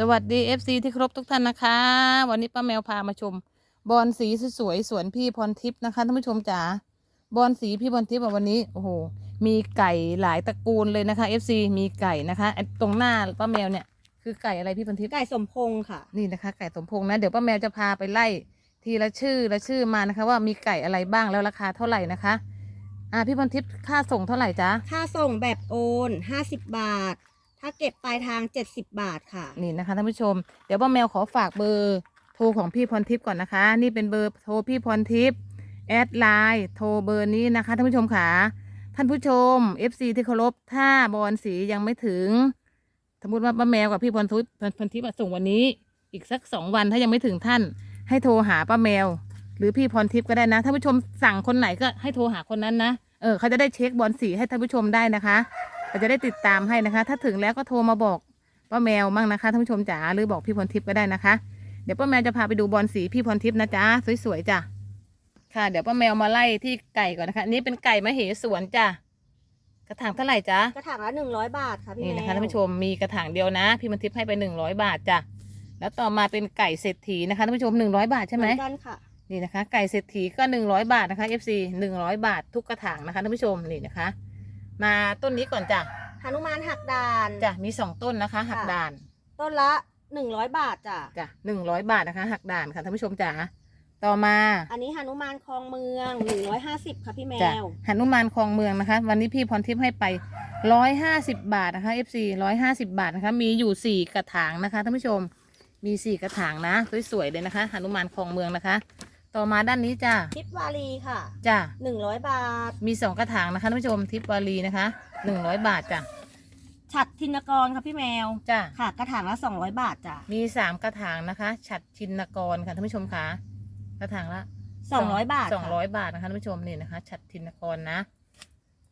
สวัสดี FC ที่ครบทุกท่านนะคะ วันนี้ป้าแมวพามาชม บอลสีสวยๆสวนพี่พรทิพย์นะคะท่านผู้ชมจ๋าบอลสีพี่พรทิพย์อะวันนี้โอ้โหมีไก่หลายตระกูลเลยนะคะ FC มีไก่นะคะไอ้ตรงหน้าป้าแมวเนี่ยคือไก่อะไรพี่พรทิพย์ไก่สมพงษ์ค่ะ นี่นะคะ ไก่สมพงษ์นะเดี๋ยวป้าแมวจะพาไปไล่ ทีละชื่อละชื่อมานะคะ ว่ามีไก่อะไรบ้างแล้วราคาเท่าไหร่นะคะอ่าพี่พรทิพย์ค่าส่งเท่าไหร่จ๊ะค่าส่งแบบโอน 50 บาท ถ้าเก็บปลายทาง 70 บาทค่ะ นี่นะคะท่านผู้ชม เดี๋ยวป้าแมวขอฝากเบอร์โทรของพี่พรทิพย์ก่อนนะคะ นี่เป็นเบอร์โทรพี่พรทิพย์แอดไลน์โทรเบอร์นี้นะคะท่านผู้ชมค่ะ ท่านผู้ชม FC ที่เคารพถ้าบอลสียังไม่ถึง สมมติว่าป้าแมวกับพี่พรทิพย์พรทิพย์ส่งวันนี้ อีกสักสองวันถ้ายังไม่ถึงท่าน ให้โทรหาป้าแมว หรือพี่พรทิพย์ก็ได้นะท่านผู้ชมสั่งคนไหนก็ให้โทรหาคนนั้นนะเออเขาจะได้เช็คบอลสีให้ท่านผู้ชมได้นะคะ เราจะได้ติดตามให้นะคะ ถ้าถึงแล้วก็โทรมาบอกป้าแมวมั่งนะคะท่านผู้ชมจ๋าหรือบอกพี่พรทิพย์ก็ได้นะคะ เดี๋ยวป้าแมวจะพาไปดูบอลสีพี่พรทิพย์นะจ๊ะสวยๆจ้ะค่ะ เดี๋ยวป้าแมวมาไล่ที่ไก่ก่อนนะคะอันนี้เป็นไก่มเหสวนจ้ะกระถางเท่าไหร่จ๊ะกระถางละ100บาทค่ะพี่นี่แมวนะคะท่านผู้ชมมีกระถางเดียวนะ พี่พรทิพย์ให้ไปหนึ่งร้อยบาทจ้ะแล้วต่อมาเป็นไก่เศรษฐีนะคะท่านผู้ชมหนึ่งร้อยบาทใช่ไหมเอนกันค่ะนี่นะคะ ไก่เศรษฐีก็หนึ่งร้อยบาทนะคะ FC หนึ่งร้อยบาททุกกระถางนะคะท่านผู้ชมนี่นะคะ มาต้นนี้ก่อนจ้ะหนุมานหักดานจ้ะมีสองต้นนะคะหักด่านต้นละ100บาทจ้ะจ้ะหนึ่งร้อยบาทนะคะ หักด่านค่ะท่านผู้ชมจ๋าต่อมา อันนี้หนุมานคลองเมือง150ค่ะพี่แมจ้ะวหนุมานคลองเมืองนะคะ วันนี้พี่พรทิพย์ให้ไปร้อยห้าสิบบาทนะคะ FC ร้อยห้าสิบาทนะคะ มีอยู่สี่กระถางนะคะท่านผู้ชมมีสี่กระถางนะสวยๆเลยนะคะหนุมานคลองเมืองนะคะ ต่อมาด้านนี้จ้ะทิพวารีค่ะจ้ะ100บาท มีสองกระถางนะคะท่านผู้ชมทิพย์วารีนะคะหนึ่งร้อยบาทจ้ะฉัดทินกรค่ะพี่แมวจ้ะค่ะ กระถางละ200บาทจ้ะมีสามกระถางนะคะ ฉัดชินกรค่ะท่านผู้ชมคะกระถางละ200บาทสองค่ะร้อยบาทนะคะท่านผู้ชมนี่นะคะ ฉัดชินกรนะ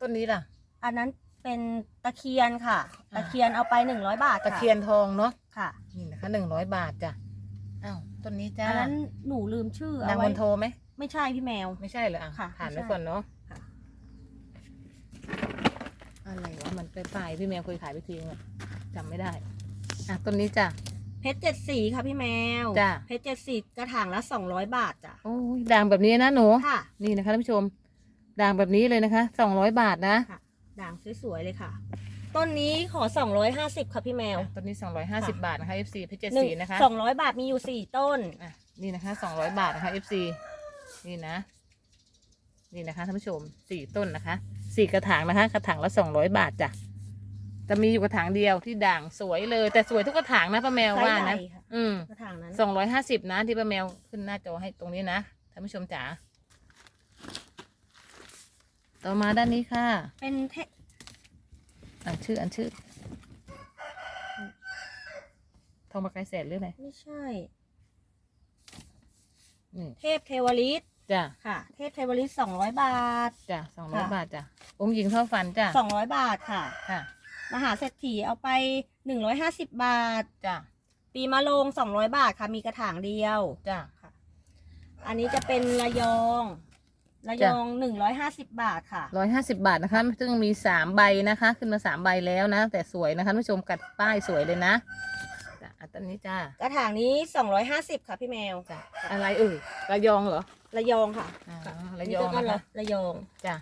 ต้นนี้ล่ะ อันนั้นเป็นตะเคียนค่ะอ่าตะเคียนเอาไป100บาทตะเคียนทองเนาะค่ะนี่นะคะหนึ่งร้อยบาทจ้ะอ้าว ต้นนี้จ้าอันนั้นหนูลืมชื่อเอานางไว้มนโทไหมไม่ใช่พี่แมว ไม่ใช่เหรออะค่ะผ่านไม่ไปใช่ ก่อนเนาะค่ะอะไรวะมันไปปลายๆพี่แมวเคยขายไปทีนึงอะจำไม่ได้อะต้นนี้จ้ะ เพชรเจ็ดสีค่ะพี่แมวจ้ะ เพชรเจ็ดสีกระถางละสองร้อยบาทจ้ะโอ้ยด่างแบบนี้นะหนู ค่ะ นี่นะคะท่านผู้ชม ด่างแบบนี้เลยนะคะสองร้อยบาทนะค่ะด่างสวยๆเลยค่ะ ต้นนี้ขอสองร้อยห้าสิบค่ะพี่แมวอะต้นนี้สองร้อยห้าสิบบาทนะคะ FC เพชรเจ็ดหนึ่งสีนะคะสองร้อยบาทมีอยู่สี่ต้น อะนี่นะคะสองร้อยบาทนะคะ FC นี่นะ นี่นะคะท่านผู้ชมสี่ต้นนะคะสี่กระถางนะคะ กระถางละสองร้อยบาทจ้ะจะมีอยู่กระถางเดียวที่ด่างสวยเลย แต่สวยทุกกระถางนะป้าแมวไซส์ว่าใหญ่นะค่ะ อืม กระถางนั้น สองร้อยห้าสิบนะที่ป้าแมวขึ้นหน้าจอให้ตรงนี้นะท่านผู้ชมจ๋าต่อมาด้านนี้ค่ะ เป็นเท อ่านชื่ออ่านชื่อทองประกายแสนหรืออะไรไม่ใช่นี่เทพเทวฤทธิ์จ้ะค่ะ เทพเทวฤทธิ์สองร้อยบาท จ้ะสองร้อยค่ะ บาทจ้ะองค์หญิงเท่าฟันจ้ะสองร้อยบาทค่ะ ค่ะมหาเศรษฐีเอาไปหนึ่งร้อยห้าสิบบาท จ้ะปีมะโรงสองร้อยบาทค่ะมีกระถางเดียว จ้ะ อันนี้จะเป็นระยอง ระยองหนึ่งร้อยห้าสิบบาทค่ะร้อยห้าสิบาทนะคะ ซึ่งมีสามใบนะคะ ขึ้นมาสามใบแล้วนะ แต่สวยนะคะท่านผู้ชมกัดป้ายสวยเลยนะจ้ะอันตอนนี้จ้ากระถางนี้สองร้อยห้าสิบค่ะพี่แมวจ้ะอะไรเอ่ยระยองเหรอระยองค่ะอ่าค่ะระยองนี่ก็นะคะระยอง จ้ะ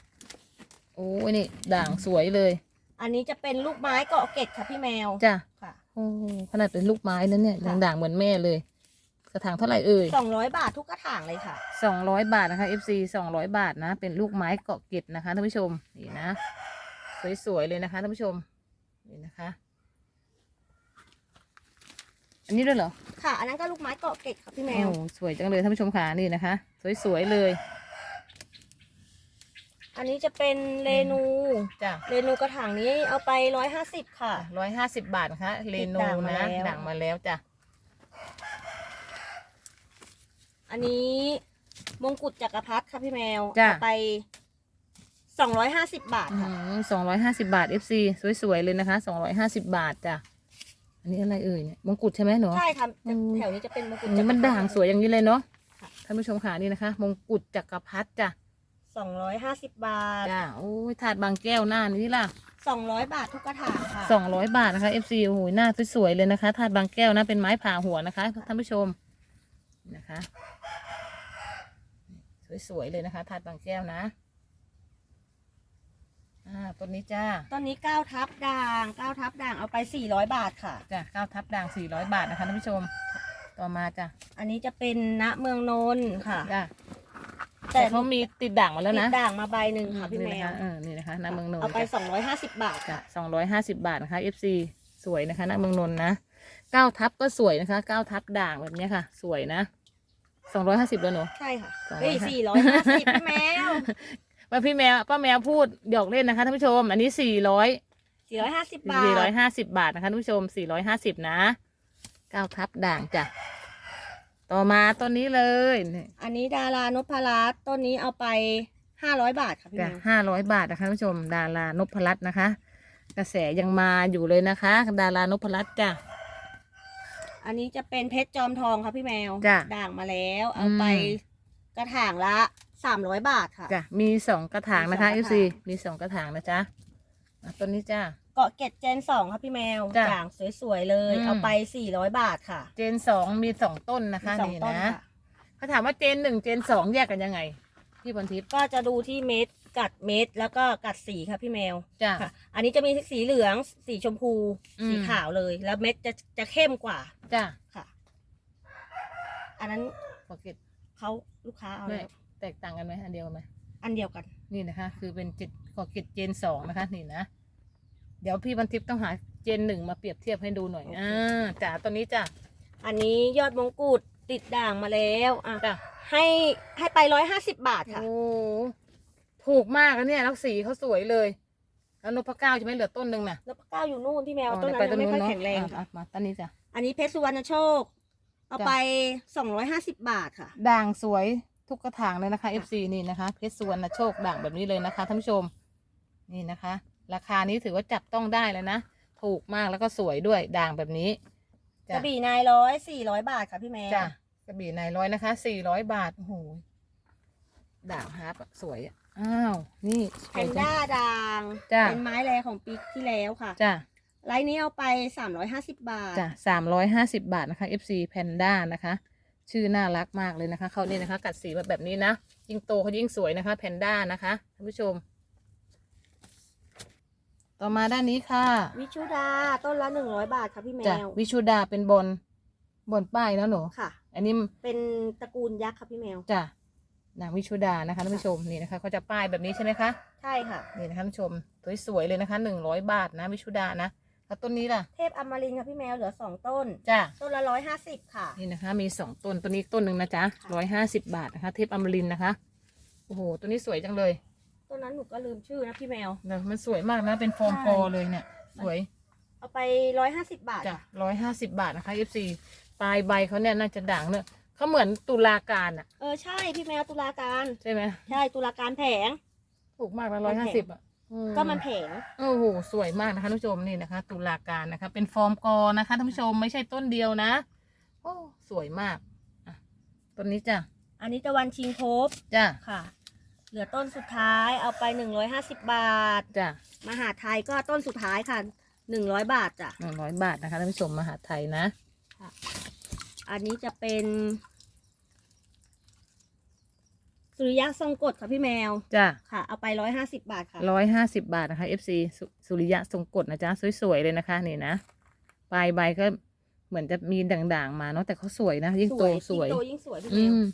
โอ้ยนี่ด่างสวยเลยอันนี้จะเป็นลูกไม้เกาะเกร็ดค่ะพี่แมวจ้ะค่ะ โอ้ขนาดเป็นลูกไม้นั้นเนี่ยค่ะยังด่างเหมือนแม่เลย กระถางเท่าไหร่เอ่ยสองร้อยบาททุกกระถางเลยค่ะสองร้อยบาทนะคะ FC สองร้อยบาทนะ เป็นลูกไม้เกาะเกร็ดนะคะท่านผู้ชมนี่นะ สวยๆเลยนะคะท่านผู้ชมนี่นะคะ อันนี้ด้วยเหรอค่ะ อันนั้นก็ลูกไม้เกาะเกร็ดค่ะพี่แมวโอ้สวยจังเลยท่านผู้ชมค่ะนี่นะคะ สวยๆเลย อันนี้จะเป็นเรนูจ้ะ เรนูกระถางนี้เอาไปร้อยห้าสิบค่ะร้อยห้าสิบบาทนะคะเรนูด่างมานะแล้วด่างมาแล้วจ้ะ อันนี้มงกุฎจักรพรรดิค่ะพี่แมวจ้ะ เอาไปสองร้อยห้าสิบบาทค่ะ สองร้อยห้าสิบาท FC สวยๆเลยนะคะสองร้อยห้าสิบาทจ้ะ อันนี้อะไรเอ่ยเนี่ยมงกุฎใช่ไหมหนู ใช่ค่ะอืม แถวนี้จะเป็นมงกุฎอันจันี้กรพรรดิ มันด่างสวยอย่างนี้เลยเนาะค่ะ ท่านผู้ชมค่ะนี่นะคะ มงกุฎจักรพรรดิจ้ะสองร้อยห้าสิบบาทจ้าโอ้ยถาดบางแก้วหน้านี้ล่ะสองร้อยบาททุกกระถางค่ะ สองร้อยบาทนะคะ FC โอ้โหหน้าสวยๆเลยนะคะถาดบางแก้วนะเป็นไม้ผ่าหัวนะคะท่านผู้ชม นะคะ สวย ๆ เลยนะคะถาดบางแก้วนะ อ่าต้นนี้จ้าต้นนี้เก้าทับด่างเก้าทับด่างเอาไปสี่ร้อยบาทค่ะ จ้ะเก้าทับด่างสี่ร้อยบาทนะคะท่านผู้ชม ต่อมาจ้ะ อันนี้จะเป็นณเมืองนนท์ค่ะ จ้ะ แต่แต่เขามีติดด่างมาแล้วนะติดด่างมาใบหนึ่งค่ะพี่แมนี่นวเออนี่นะคะหน้าเมืองนนเอาท์ไปสองร้อยห้าสิบบาทจ้ะค่ะ สองร้อยห้าสิบบาทนะคะ FC สวยนะคะหน้าเมืองนนท์นะ เก้าทับก็สวยนะคะเก้าทับด่างแบบเนี้ยค่ะ สวยนะสองร้อยห้าสิบแล้วหนู ใช่ค่ะสองร้อยเฮ้ยห้า สี่ร้อยห้าสิบพี่แมวว่าพี่แมวป้าแมวพูดหยอกเล่นนะคะท่านผู้ชม อันนี้สี่ร้อยสี่ร้อยห้าสิบบาทสี่ร้อยห้าสิบบาทนะคะท่านผู้ชมสี่ร้อยห้าสิบนะเก้าทับด่างจ้ะต่อมาต้นนี้เลยนี่อันนี้ดารานพรัตน์ต้นนี้เอาไปห้าร้อยบาทค่ะพี่จ้ะแมวห้าร้อยบาทนะคะท่านผู้ชม ดารานพรัตน์นะคะ กระแสยังมาอยู่เลยนะคะ ดารานพรัตน์จ้ะ อันนี้จะเป็นเพชรจอมทองค่ะพี่แมว จ้ะด่างมาแล้ว เอาไปอืม กระถางละสามร้อยบาทค่ะ จ้ะมีสองกระถางนะคะมีเอสองซีกระถางมีสองกระถางนะจ๊ะอะต้นนี้จ้ะเกาะเกร็ดเจนสองค่ะพี่แมวจ้ะด่างสวยๆเลย อืม เอาไปสี่ร้อยบาทค่ะเจนสองมีสองต้นนะคะมีสองนี่ต้นนะค่ะ เขาถามว่าเจนหนึ่งเจนสองแยกกันยังไง พี่พรทิพย์ก็จะดูที่เม็ด กัดเม็ดแล้วก็กัดสีค่ะพี่แมวจ้ะ ค่ะ อันนี้จะมีสีเหลือง สีชมพู อืม สีขาวเลย แล้วเม็ดจะจะเข้มกว่าจ้ะค่ะ อันนั้นขอเก็บเขาลูกค้าเอาไม่แล้วแตกต่างกันไหมอันเดียวกันไหม อันเดียวกัน นี่นะคะ คือเป็นเจ็ดขอเก็บเจนสองนะคะนี่นะ เดี๋ยวพี่บันทิพย์ต้องหาเจนหนึ่งมาเปรียบเทียบให้ดูหน่อยโอเค อ่าจ้ะตัวนี้จ้ะอันนี้ยอดมงกุฎติดด่างมาแล้วอะจ้ะให้ให้ไปร้อยห้าสิบบาทค่ะ โอ้ ถูกมากอะเนี่ยแล้วสีเขาสวยเลย แล้วนพเก้าจะไม่เหลือต้นหนึ่งน่ะแล้วก้าวอยู่นู่นพี่แมวอ๋อต้นเดี๋ยวนั้นยังไม่ค่อยเนาะแข็งแรงอะค่ะอะ มาต้นนี้จ้ะอันนี้เพชรสุวรรณโชค เอาจ้ะไปสองร้อยห้าสิบบาทค่ะ ด่างสวยทุกกระถางเลยนะคะ FC นี่นะคะ เพชรสุวรรณโชคด่างแบบนี้เลยนะคะท่านผู้ชม นี่นะคะ ราคานี้ถือว่าจับต้องได้แล้วนะ ถูกมากแล้วก็สวยด้วยด่างแบบนี้กจ้ะระบี่นายร้อยสี่ร้อยบาทค่ะพี่แมวจ้ะกระบี่นายร้อยนะคะสี่ร้อยบาทโอ้โหด่างฮาร์ปอะสวยอะ อ้าวนี่สแพวยนจัด้างด่าง จ้ะ เป็นไม้แรของปีที่แล้วค่ะจ้ะไลน์นี้เอาไปสามร้อยห้าสิบบาท จ้ะสามร้อยห้าสิบบาทนะคะ FC Panda นะคะ ชื่อน่ารักมากเลยนะคะเขานี่นะคะ กัดสีแบบแบบนี้นะยิ่งโตเขายิ่งสวยนะคะ Panda นะคะท่านผู้ชม ต่อมาด้านนี้ค่ะ วิชุดาต้นละหนึ่งร้อยบาทค่ะพี่แมจ้ะว วิชุดาเป็นบนบนป้ายแล้วหนูค่ะ อันนี้เป็นตระกูลยักษ์ค่ะพี่แมว จ้ะ นางวิชุดานะคะท่านผู้ชมนี่นะคะเขาจะป้ายแบบนี้ใช่ไหมคะใช่ค่ะนี่นี่นะคะท่านผู้ชมสวยๆเลยนะคะหนึ่งร้อยบาทนะวิชุดานะแล้วต้นนี้ล่ะ เทพอมรินทร์ค่ะพี่แมวเหลือสองต้น จ้ะต้นละร้อยห้าสิบค่ะ นี่นะคะ มีสองต้นตัวนี้ต้นหนึ่งนะจ๊ะค่ะร้อยห้าสิบบาทนะคะ เทพอมรินทร์นะคะโอ้โหตัวนี้สวยจังเลยต้นนั้นหนูก็ลืมชื่อนะพี่แมวเนอะมันสวยมากนะเป็นฟอร์มใช่กอเลยเนี่ย สวยเอาไปร้อยห้าสิบบาทจ้ะร้อยห้าสิบบาทนะคะ FC ปลายใบเขาเนี่ยน่าจะด่างเนอะ เขาเหมือนตุลาการอะเออใช่พี่แมวตุลาการ ใช่ไหมใช่ตุลาการแผง ถูกมากนะมัร้อยนห้าแพสิบงอะอืมก็มันแผงโอ้โหสวยมากนะคะท่านผู้ชมนี่นะคะ ตุลาการนะคะ เป็นฟอร์มกอนะคะท่านผู้ชมไม่ใช่ต้นเดียวนะ โอ้สวยมากอะต้นนี้จ้ะอันนี้ตะวันชิงภพจ้ะค่ะ เหลือต้นสุดท้ายเอาไปหนึ่งร้อยห้าสิบบาท จ้ะมหาไทยก็ต้นสุดท้ายค่ะหนึ่งร้อยบาทจ้ะหนึ่งร้อยบาทนะคะท่านผู้ชมมหาไทยนะ อันนี้จะเป็น สุริยะทรงกฎค่ะพี่แมว จ้ะค่ะ เอาไปร้อยห้าสิบบาทค่ะ ร้อยห้าสิบบาทนะคะ FC สุสุริยะทรงกฎนะจ๊ะ สวยๆเลยนะคะนี่นะปลายใบก็เหมือนจะมีด่างๆมาเนาะแต่เขาสวยนะ ยิ่งโตสวย ยิ่งโตยิ่งสวยพี่แมอืว ม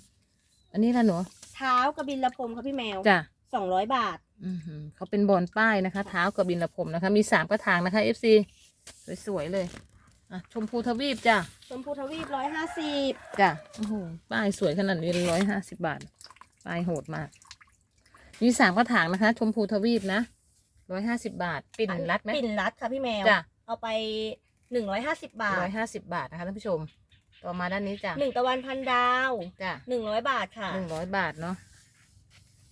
อันนี้ละหนูเท้ากระบินละพรมค่ะพี่แมวจ้ะ สองร้อยบาท อือหือเขาเป็นบอลป้ายนะคะ เท้ากับบินละผมนะคะ มีสามกระถางนะคะ FC สวยๆเลยอะชมพูทวีปจ้ะชมพูทวีปร้อยห้าสิบจ้ะโอ้โหป้ายสวยขนาดนี้ร้อยห้าสิบบาท ป้ายโหดมาก มีสามกระถางนะคะ ชมพูทวีปนะร้อยห้าสิบบาท ปิ่นรัดไหมปิ่นรัดค่ะพี่แมวจ้ะเอาไปหนึ่งร้อยห้าสิบบาทร้อยห้าสิบบาทนะคะท่านผู้ชม ต่อมาด้านนี้จ้ะหนึ่งตะวันพันดาวจ้ะหนึ่งร้อยบาทค่ะหนึ่งร้อยบาทเนาะ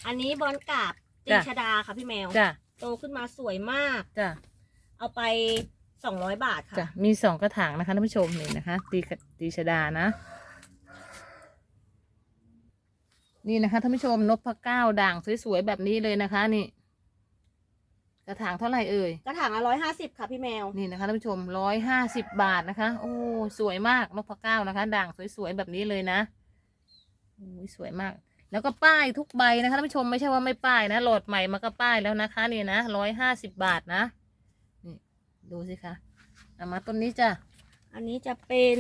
อันนี้บอลกราบตีจ้ะชดาค่ะพี่แมวจ้ะโตขึ้นมาสวยมากจ้ะเอาไปสองร้อยบาทค่ะจ้ะมีสองกระถางนะคะท่านผู้ชมนี่นะคะตีกตีชดานะ นี่นะคะท่านผู้ชมนพเก้าด่างสวยๆแบบนี้เลยนะคะนี่ กระถางเท่าไหร่เอ่ยกระถางละร้อยห้าสิบค่ะพี่แมว นี่นะคะท่านผู้ชมร้อยห้าสิบบาทนะคะ โอ้สวยมากนพเก้านะคะ ด่างสวยๆแบบนี้เลยนะโอ้ยสวยมาก แล้วก็ป้ายทุกใบนะคะท่านผู้ชมไม่ใช่ว่าไม่ป้ายนะโหลดใหม่มาก็ป้ายแล้วนะคะนี่นะร้อยห้าสิบบาทนะนี่ดูสิคะเอามาต้นนี้จ้ะอันนี้จะเป็น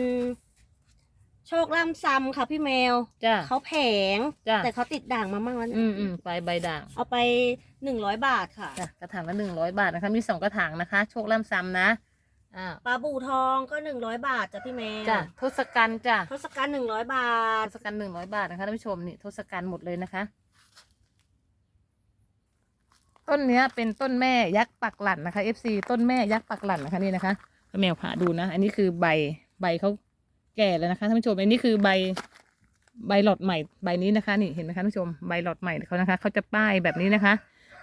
โชคล่ำซ้ำค่ะพี่แมว จ้ะเขาแผง จ้ะ แต่เขาติดด่างมามั่งแล้วอืเนี่ยมอืมไปใบด่างเอาไปหนึ่งร้อยบาทค่ะ จ้ะกระถางละหนึ่งร้อยบาทนะคะ มีสองกระถางนะคะ โชคล่ำซ้ำนะอ่าปลาบูทองก็หนึ่งร้อยบาทจ้ะพี่แมวจ้ะทศกัณฐ์จ้ะทศกัณฐ์หนึ่งร้อยบาท ทศกัณฐ์หนึ่งร้อยบาทนะคะท่านผู้ชมนี่ทศกัณฐ์หมดเลยนะคะ ต้นเนี้ยเป็นต้นแม่ยักษ์ปักหลั่นนะคะ FC ต้นแม่ยักษ์ปักหลั่นนะคะนี่นะคะแมวผ่าดูนะ อันนี้คือใบใบเขา แก่แล้วนะคะท่านผู้ชมอันนี้คือใบใบหลอดใหม่ใบนี้นะคะ นี่เห็นไหมคะท่านผู้ชมใบหลอดใหม่เขานะคะเขาจะป้ายแบบนี้นะคะ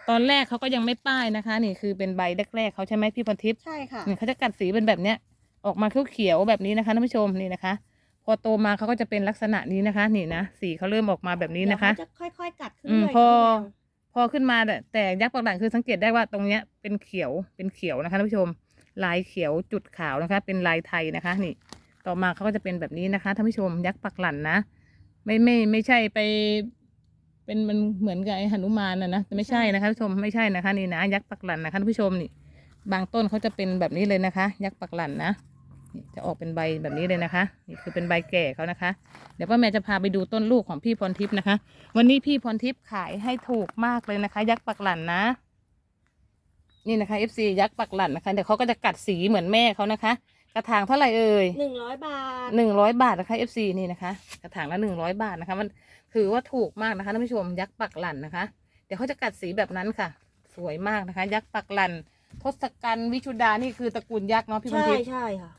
ตอนแรกเขาก็ยังไม่ป้ายนะคะ นี่คือเป็นใบแรกๆเขาใช่ไหมพี่พรทิพย์ใช่ค่ะเนี่ยเขาจะกัดสีเป็นแบบเนี้ยออกมาเขียวๆแบบนี้นะคะท่านผู้ชมนี่นะคะ พอโตมาเขาก็จะเป็นลักษณะนี้นะคะ นี่นะสีเขาเริ่มออกมาแบบนี้นะคะเดี๋ยวเขาจะค่อยๆกัดขึ้นอืมเรื่อยพอค่ะพี่แมวพอขึ้นมาแต่แต่ยักษ์ปากหลังคือสังเกตได้ว่าตรงเนี้ยเป็นเขียวเป็นเขียวนะคะท่านผู้ชม ลายเขียวจุดขาวนะคะ เป็นลายไทยนะคะ นี่ ต่อมาเขาก็จะเป็นแบบนี้นะคะท่านผู้ชมยักษ์ปักหลันนะไม่ไม่ไม่ใช่ไป เป็นมันเหมือนกับไอ้หนุมานนะนะแต่ไม่ใช่นะคะท่านผู้ชมไม่ใช่นะคะนี่นะยักษ์ปักหลันนะคะท่านผู้ชมนี่ บางต้นเขาจะเป็นแบบนี้เลยนะคะ ยักษ์ปักหลันนะจะออกเป็นใบแบบนี้เลยนะคะนี่คือเป็นใบแก่เขานะคะ เดี๋ยวป้าแม่จะพาไปดูต้นลูกของพี่พรทิพย์นะคะ วันนี้พี่พรทิพย์ขายให้ถูกมากเลยนะคะ ยักษ์ปักหลันนะ นี่นะคะ FC ยักษ์ปักหลันนะคะเดี๋ยวเขาก็จะกัดสีเหมือนแม่เขานะคะ กระถางเท่าไหร่เอ่ยหนึ่งร้อยบาทหนึ่งร้อยบาทนะคะ FC นี่นะคะ กระถางละหนึ่งร้อยบาทนะคะ มันถือว่าถูกมากนะคะท่านผู้ชมยักษ์ปักหลันนะคะ เดี๋ยวเขาจะกัดสีแบบนั้นค่ะ สวยมากนะคะ ยักษ์ปักหลันทศกัณฐ์วิชุดานี่คือตระกูลยักษ์เนาะพี่พรใช่ทิพย์ใช่ค่ะ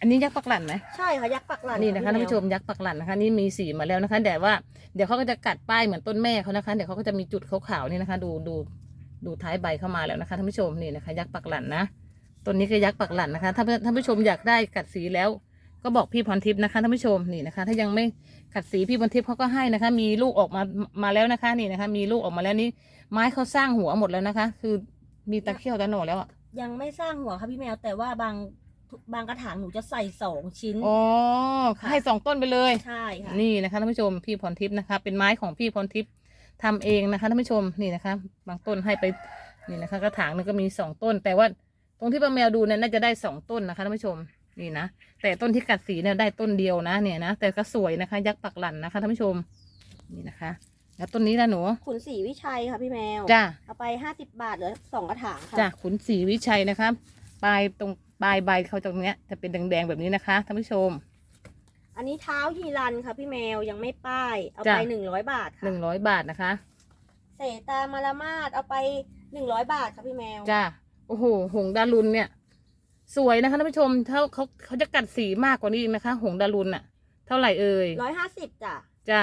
อันนี้ยักษ์ปักหลันไหมใช่ค่ะยักษ์ปักหลังนี่นะคะท่านผู้ชมยักษ์ปักหลันนะคะ นี่มีสีมาแล้วนะคะแต่ว่าเดี๋ยวเขาก็จะกัดป้ายเหมือนต้นแม่เขานะคะ เดี๋ยวเขาก็จะมีจุดขาวๆนี่นะคะ ดูดูดูท้ายใบเข้ามาแล้วนะคะท่านผู้ชมนี่นะคะ ยักษ์ปักหลันนะ ต้นนี้คือยักษ์ปักหลันนะคะ ถ้าท่านผู้ชมอยากได้กัดสีแล้ว ก็บอกพี่พรทิพย์นะคะท่านผู้ชมนี่นะคะ ถ้ายังไม่กัดสีพี่พรทิพย์เขาก็ให้นะคะ มีลูกออกมามาแล้วนะคะ นี่นะคะ มีลูกออกมาแล้วนี่ไม้เขาสร้างหัวหมดแล้วนะคะ คือมีตะเคียวตะโหนแล้วอะยังไม่สร้างหัวค่ะพี่แมวแต่ว่าบางบางกระถางหนูจะใส่สองชิ้นอ๋อให้สองต้นไปเลยใช่ค่ะนี่นะคะท่านผู้ชมพี่พรทิพย์นะคะ เป็นไม้ของพี่พรทิพย์ทำเองนะคะท่านผู้ชมนี่นะคะ บางต้นให้ไปนี่นะคะ กระถางหนึงก็มีสองต้นแต่ว่า ตรงที่ป้าแมวดูเนี่ยน่าจะได้สองต้นนะคะท่านผู้ชมนี่นะแต่ต้นที่กัดสีเนี่ยได้ต้นเดียวนะเนี่ยนะแต่ก็สวยนะคะ ยักษ์ปักหลันนะคะท่านผู้ชมนี่นะคะ แล้วต้นนี้ละหนูขุนศรีวิชัยค่ะพี่แมวจ้าเอาไปห้าสิบบาทเหลือสองกระถางค่ะจ้าขุนศรีวิชัยนะคะปลายตรงปลายใบเขาตรงเนี้ยจะเป็นแดงๆแบบนี้นะคะท่านผู้ชม อันนี้เท้าฮีรันค่ะพี่แมวยังไม่ป้ายเอาจ้ะไปหนึ่งร้อยบาทหค่ะนึ่งร้อยบาทนะคะ เสตามารามาดเอาไปหนึ่งร้อยบาทค่ะพี่แมวจ้า โอ้โห หงดารุนเนี่ย สวยนะคะท่านผู้ชมเขาเขาเขาจะกัดสีมากกว่านี้อีกนะคะ หงดารุนอะเท่าไหร่เอ่ยร้อยห้าสิบจ้ะจ้า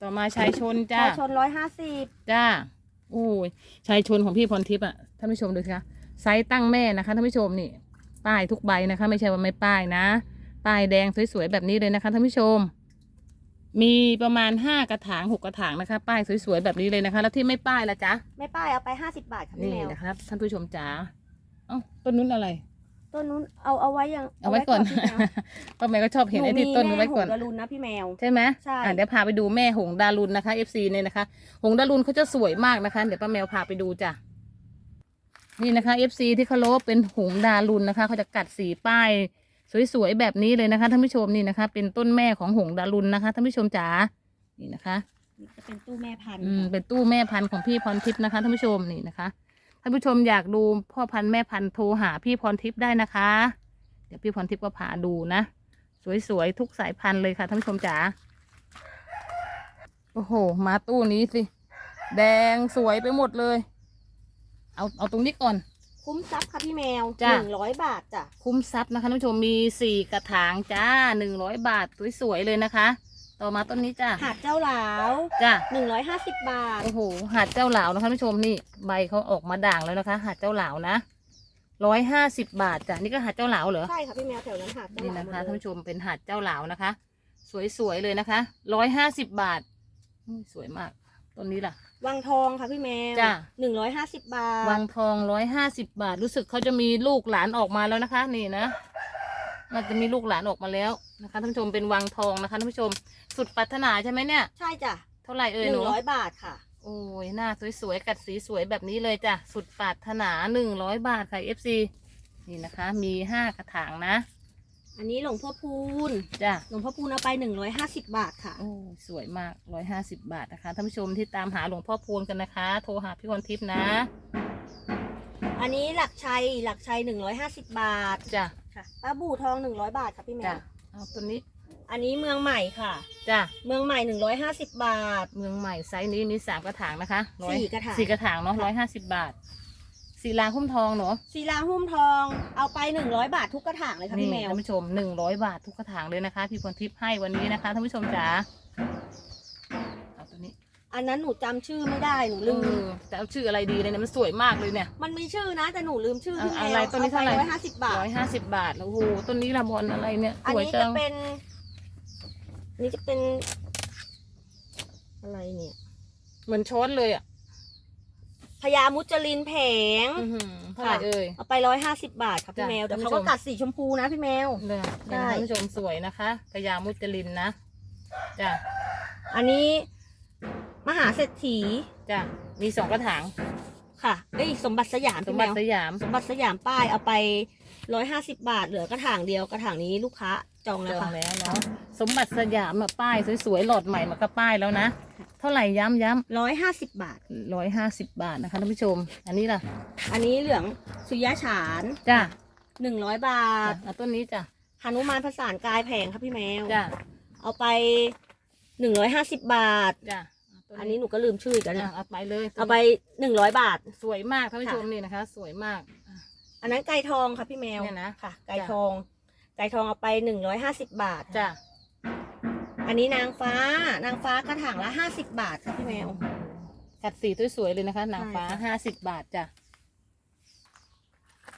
ต่อมาชายชนจ้าชายชนร้อยห้าสิบจ้าโอ้ยชายชนของพี่พรทิพย์อะท่านผู้ชมดูสิคะไซส์ตั้งแม่นะคะท่านผู้ชมนี่ ป้ายทุกใบนะคะ ไม่ใช่ว่าไม่ป้ายนะ ป้ายแดงสวยๆแบบนี้เลยนะคะท่านผู้ชม มีประมาณห้ากระถางหกกระถางนะคะ ป้ายสวยๆแบบนี้เลยนะคะ แล้วที่ไม่ป้ายละจ๊ะไม่ป้ายเอาไปห้าสิบบาทค่ะพี่นี่แมวนะครับท่านผู้ชมจ๋าเอ้าต้นนู้นอะไร ต้นนู้นเอาเอาไว้ยังเอาไว้ก่อนพี่แมว ป้าแม่ก็ชอบเห็นไอ้ที่ต้นเอาไว้ก่อนหนูมีแม่หงกระลุนนะพี่แมว ใช่ไหมใช่ อะเดี๋ยวพาไปดูแม่หงดารุนนะคะ FC เนี่ยนะคะ หงดารุนเขาจะสวยมากนะคะ เดี๋ยวป้าแมวพาไปดูจ้ะ นี่นะคะ FC ที่เขาโลบเป็นหงดารุนนะคะ เขาจะกัดสีป้าย สวยๆแบบนี้เลยนะคะท่านผู้ชมนี่นะคะ เป็นต้นแม่ของหงดารุนนะคะท่านผู้ชมจ๋านี่นะคะนี่จะเป็นตู้แม่พันธุ์อืมค่ะเป็นตู้แม่พันธุ์ของพี่พรทิพย์นะคะท่านผู้ชมนี่นะคะท่านผู้ชมอยากดูพ่อพันธุ์แม่พันธุ์โทรหาพี่พรทิพย์ได้นะคะ เดี๋ยวพี่พรทิพย์ก็พาดูนะ สวยๆทุกสายพันธุ์เลยค่ะท่านผู้ชมจ๋าโอ้โห มาตู้นี้สิ แดงสวยไปหมดเลย เอาเอาตรงนี้ก่อน คุ้มทรัพย์ค่ะพี่แมวจ้ะ หนึ่งร้อยบาทจ้ะคุ้มทรัพย์นะคะท่านผู้ชมมีสี่กระถางจ้าหนึ่งร้อยบาทสวยๆเลยนะคะ ต่อมาต้นนี้จ้าหาดเจ้าหลาวจ้าหนึ่งร้อยห้าสิบบาท โอ้โหหาดเจ้าหลาวนะคะท่านผู้ชมนี่ใบเขาออกมาด่างแล้วนะคะ หาดเจ้าหลาวนะร้อยห้าสิบบาทจ้ะนี่ก็หาดเจ้าหลาวเหรอ ใช่ค่ะพี่แมวแถวนั้นหาดเจ้าหนี่ลาวนะคะหมดท่านเลยผู้ชมเป็นหาดเจ้าหลาวนะคะ สวยๆเลยนะคะร้อยห้าสิบบาทอุ้ยสวยมากต้นนี้ล่ะ วังทองค่ะพี่แมวจ้ะ หนึ่งร้อยห้าสิบบาท วังทองร้อยห้าสิบบาท รู้สึกเขาจะมีลูกหลานออกมาแล้วนะคะ นี่นะน่าจะมีลูกหลานออกมาแล้วนะคะท่านผู้ชมเป็นวังทองนะคะท่านผู้ชม สุดปรารถนาใช่ไหมเนี่ย ใช่จ้ะเท่าไหร่เอ่ยหหนึ่นูงร้อยบาทค่ะ โอ้ยหน้าสวยๆกัดสีสวยแบบนี้เลยจ้ะสุดปรารถนาหนึ่งร้อยบาทค่ะ FC นี่นะคะ มีห้ากระถางนะ อันนี้หลวงพ่อพูนจ้ะ หลวงพ่อพูนเอาไปหนึ่งร้อยห้าสิบบาทค่ะ โอ้สวยมากร้อยห้าสิบบาทนะคะท่านผู้ชมที่ตามหาหลวงพ่อพูนกันนะคะ โทรหาพี่คนทิพย์นะ อันนี้หลักชัยหลักชัยหนึ่งร้อยห้าสิบบาทจ้ะ ค่ะป้าบู่ทองหนึ่งร้อยบาทค่ะพี่แมจ้ะ วเอาตัวนี้ อันนี้เมืองใหม่ค่ะ จ้ะ เมืองใหม่หนึ่งร้อยห้าสิบบาท เมืองใหม่ไซส์นี้มีสามกระถางนะคะร้อยสี่กระถางสี่กระถางเนาะค่ะ ร้อยห้าสิบบาท ศิลาหุ้มทองเนาะศิลาหุ้มทองเอาไปหนึ่งร้อยบาททุกกระถางเลยค่ะนี่พี่แมว ท่านผู้ชมหนึ่งร้อยบาททุกกระถางเลยนะคะ พี่พรทิพย์ให้วันนี้นะคะท่านผู้ชมจ๋าเอาตัวนี้อันนั้นหนูจำชื่อไม่ได้หนูลืเอมอแต่เอาชื่ออะไรดีเลยเนี่ยมันสวยมากเลยเนี่ย มันมีชื่อนะแต่หนูลืมชื่อพี่แมอะวไรตัวนี้เท่าไหร่ ร้อยห้าสิบบาท ร้อยห้าสิบบาทโอ้โหต้นนี้ละบอลอะไรเนี่ยอันสวยนี้จัจะงเป็นอันนี้จะเป็น อะไรเนี่ย เหมือนช้อนเลยอะ พญามุจลินแผงอื้อหือเท่าไหร่เอ่ย เอาไปร้อยห้าสิบบาทครับพี่จ้ะแมวเดี๋ยวท่านผู้เขาชก็มกัดสีชมพูนะพี่แมวเนี่ยใช่ท่านผู้ชมสวยนะคะกระยามุจลินนะจ้ะอันนี้ มหาเศรษฐีจ้ะมีสองกระถาง ค่ะเอ้ยสมบัติสยามสมพี่แมบัติวสยาม สมบัติสยามป้ายเอาไปร้อยห้าสิบบาท เหลือกระถางเดียวกระถางนี้ลูกค้าจองจแล้วองค่ะแล้วเนาะสมบัติสยามอะป้ายสวยๆหลอดใหม่มาก็ป้ายแล้วนะ เท่าไหร่ย้ำย้ร้อยห้าสิบบาทำร้อยห้าสิบบาทนะคะท่านผู้ชม อันนี้ล่ะอันนี้เหลืองสุยาฉานจ้ะหนึ่งร้อยบาทเอาต้นนี้จ้ะหนุมานผสานกายแผงครับพี่แมว จ้ะเอาไปหนึ่งร้อยห้าสิบบาท จ้ะ อันนี้หนูก็ลืมชื่ออีกแล้วอะเนี่ยเอาไปเลยเอาไปหนึ่งร้อยบาท สวยมากท่านผู้ชมค่ะนี่นะคะ สวยมากอะอันนั้นไก่ทองค่ะพี่แมวเนี่ยนะค่ะ ไก่จ้ะทอง ไก่ทองเอาไปหนึ่งร้อยห้าสิบบาทจ้ะอันนี้นางฟ้า นางฟ้ากระถางละห้าสิบบาทค่ะพี่แมวกัดสีสวยๆเลยนะคะ นางฟ้าใช่ค่ะห้าสิบบาทจ้ะ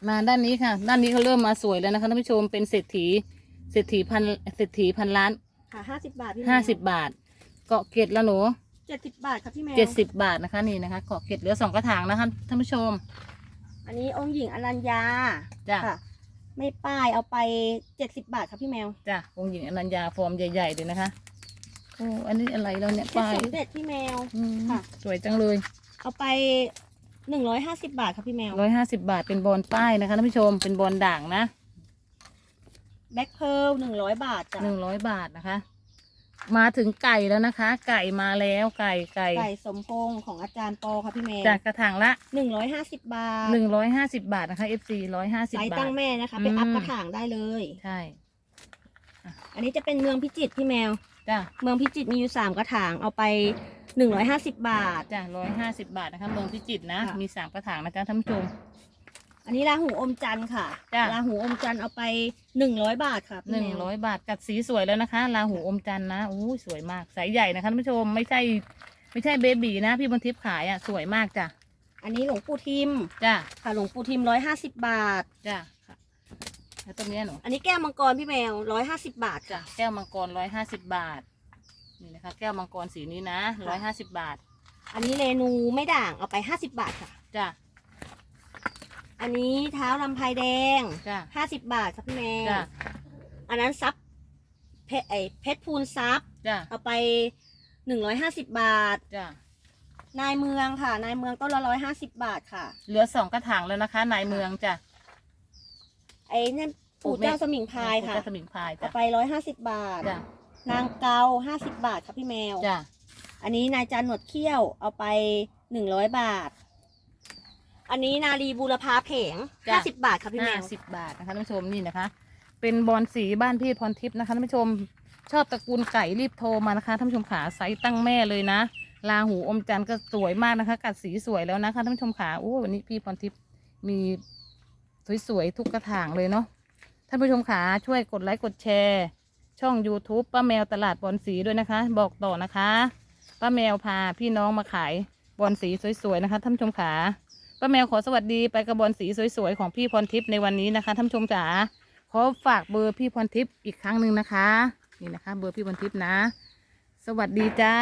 มาด้านนี้ค่ะ ด้านนี้เขาเริ่มมาสวยแล้วนะคะท่านผู้ชมเป็นเศรษฐีเศรษฐีพันเศรษฐีพันล้านค่ะห้าสิบบาทพี่แมวห้าสิบบาท เกาะเกร็ดแล้วหนู เจ็ดสิบบาทค่ะพี่แมวเจ็ดสิบบาทนะคะนี่นะคะเกาะเกร็ดเหลือสองกระถางนะคะท่านผู้ชม อันนี้องค์หญิงอรัญญาจ้ะค่ะ ไม่ป้ายเอาไปเจ็ดสิบบาทค่ะพี่แมวจ้ะองค์หญิงอนัญญาฟอร์มใหญ่ๆเลยนะคะโอ้อันนี้อะไรแล้วเนี่ยเพชรป้ายสมเด็จพี่แมว อืมค่ะ สวยจังเลยเอาไปหนึ่งร้อยห้าสิบบาทค่ะพี่แมว ร้อยห้าสิบบาทเป็นบอลป้ายนะคะท่านผู้ชมเป็นบอลด่างนะแบ็คเพร์ลหนึ่งร้อยบาทจ้ะหนึ่งร้อยบาทนะคะ มาถึงไก่แล้วนะคะ ไก่มาแล้วไก่ไก่ไก่สมพงษ์ของอาจารย์ปอค่ะพี่แมวจากกระถางละหนึ่งร้อยห้าสิบบาทหนึ่งร้อยห้าสิบบาทนะคะ FC ร้อยห้าสิบไซส์บาตั้ท งแม่นะคะ ไปอัพอืมกระถางได้เลย ใช่อันนี้จะเป็นเมืองพิจิตรพี่แมว จ้ะเมืองพิจิตรมีอยู่สามกระถางเอาไปหนึ่งร้อยห้าสิบบาท จ้ะร้อยห้าสิบบาทนะคะเมืองพิจิตรนะ ค่ะ มีสามกระถางนะจ๊ะท่านผู้ชม อันนี้ราหูอมจันทร์ค่ะจ้ะ ราหูอมจันทร์เอาไปหนึ่งร้อยบาทค่ะหนึ่งร้อยบาทกัดสีสวยแล้วนะคะลาหูอมจันทร์นะอู้สวยมากสายใหญ่นะคะท่านผู้ชมไม่ใช่ไม่ใช่เบบีนะ พี่บนทิพย์ขายอะสวยมากจ้ะอันนี้หลวงปู่ทิมจ้ะค่ะหลวงปู่ทิมร้อยห้าสิบบาท จ้ะค่ะแล้วตัวเนี้ยหนูอันนี้แก้วมังกรพี่แมวร้อยห้าสิบบาทจ้ะค่ะแก้วมังกรร้อยห้าสิบบาทนี่นะคะ แก้วมังกรสีนี้นะร้อยห้าสิบบาทอันนี้เรนูไม่ด่างเอาไปห้าสิบบาทค่ะ จ้ะ อันนี้เท้าลำไพแดงจ้ะห้าสิบบาทครับพี่แมวจ้ะอันนั้นซับเพชรไอเพชรพูนซับจ้ะเอาไปหนึ่งร้อยห้าสิบบาท จ้ะนายเมืองค่ะ นายเมืองต้นละร้อยห้าสิบบาทค่ะ เหลือสองกระถางแล้วนะคะ นายเมืองจ้ะ ไอ้นั่นปู่เจ้าสมิงพรายค่ะเจ้าสมิงพรายเอาจ้ะไปร้อยห้าสิบบาท จ้ะนางเกาห้าสิบบาทครับพี่แมว จ้ะอันนี้นายจันหนวดเขี้ยวเอาไปหนึ่งร้อยบาท อันนี้นาลีบูรพาแผงห้าสิบบาทครับพี่แมห้าวสิบบาทนะคะท่านผู้ชมนี่นะคะ เป็นบอลสีบ้านพี่พรทิพย์นะคะท่านผู้ชมชอบตระกูลไก่รีบโทรมานะคะท่านผู้ชมขาไซส์ตั้งแม่เลยนะลาหูอมจันทร์ก็สวยมากนะคะ กัดสีสวยแล้วนะคะท่านผู้ชมขาโอ้วันนี้พี่พรทิพย์มีสวยๆทุกกระถางเลยเนาะท่านผู้ชมขาช่วยกดไลค์กดแชร์ ช่อง YouTube ป้าแมวตลาดบอลสีด้วยนะคะ บอกต่อนะคะ ป้าแมวพาพี่น้องมาขายบอลสีสวยๆนะคะท่านผู้ชมขา ป้าแมวขอสวัสดีไปกระบอลสีสวยๆของพี่พรทิพย์ในวันนี้นะคะท่านชมจ๋าขอฝากเบอร์พี่พรทิพย์อีกครั้งหนึ่งนะคะ นี่นะคะ เบอร์พี่พรทิพย์นะ สวัสดีจ้า